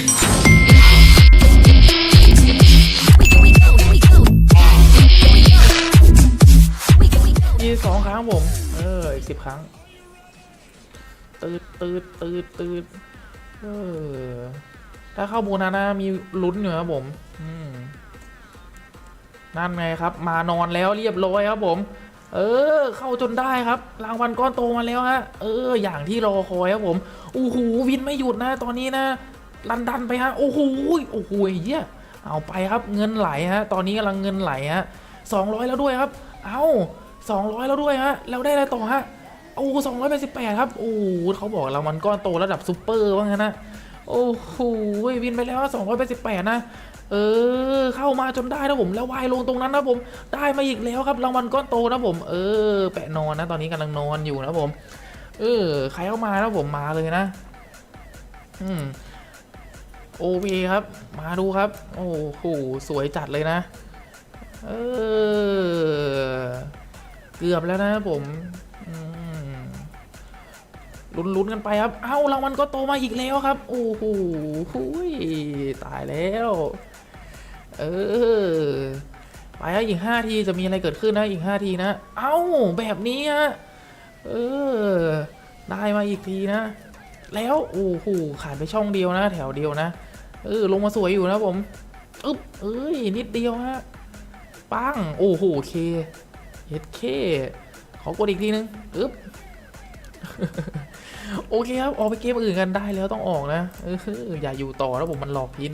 ยี่สองครั้งผม เออ อีกสิบครั้ง ตืดตืดตืดตืดเออ ถ้าเข้าโบนาน่ามีลุ้นอยู่ครับผม อืมนั่นไงครับ มานอนแล้วเรียบร้อยครับผม เออ เข้าจนได้ครับ รางวัลก้อนโตมาแล้วฮะ เออ อย่างที่รอคอยครับผมโอ้โหวินไม่หยุดนะ ตอนนี้นะ ลันดันไปฮะโอ้โหโอ้โหเฮียเอาไปครับเงินไหลฮะตอนนี้กำลังเงินไหลฮะสองร้อยแล้วด้วยครับ เอาสองร้อยแล้วด้วยฮะแล้วได้อะไรต่อฮะโอ้สองร้อยแปดสิบแปดครับโอ้เขาบอกเรางวัลก้อนโตระดับซูเปอร์ว่างั้นนะโอ้โหวินไปแล้วสองร้อยแปดสิบแปดนะเออเข้ามาจนได้นะผมแล้ววายลงตรงนั้นนะผมได้มาอีกแล้วครับรางวัลก้อนโตนะผม เออ แปะนอนนะ ตอนนี้กำลังนอนอยู่นะผม เออใครเข้ามานะผมมาเลยนะ อืม โอเครับ มาดูครับ โอ้โห สวยจัดเลยนะ เออ เกือบแล้วนะผมลุ้นๆกันไปครับ เอ้ารางวัลก็โตมาอีกแล้วครับ โอ้โหหุยตายแล้ว เออ ไปฮะอีกห้าทีจะมีอะไรเกิดขึ้นนะอีกห้าทีนะ เอ้าแบบนี้ฮะ เออ ได้มาอีกทีนะ แล้ว โอ้โห ขาดไปช่องเดียวนะ แถวเดียวนะ เออลงมาสวยอยู่นะผมอึ๊บเอ้ยนิดเดียวฮะปังโอ้โหเคเฮ็ดเคขอกดอีกทีนึงอึ๊บโอเคครับ ออกไปเกมอื่นกันได้แล้วต้องออกนะเอออย่าอยู่ต่อแล้วผมมันหลอกพิน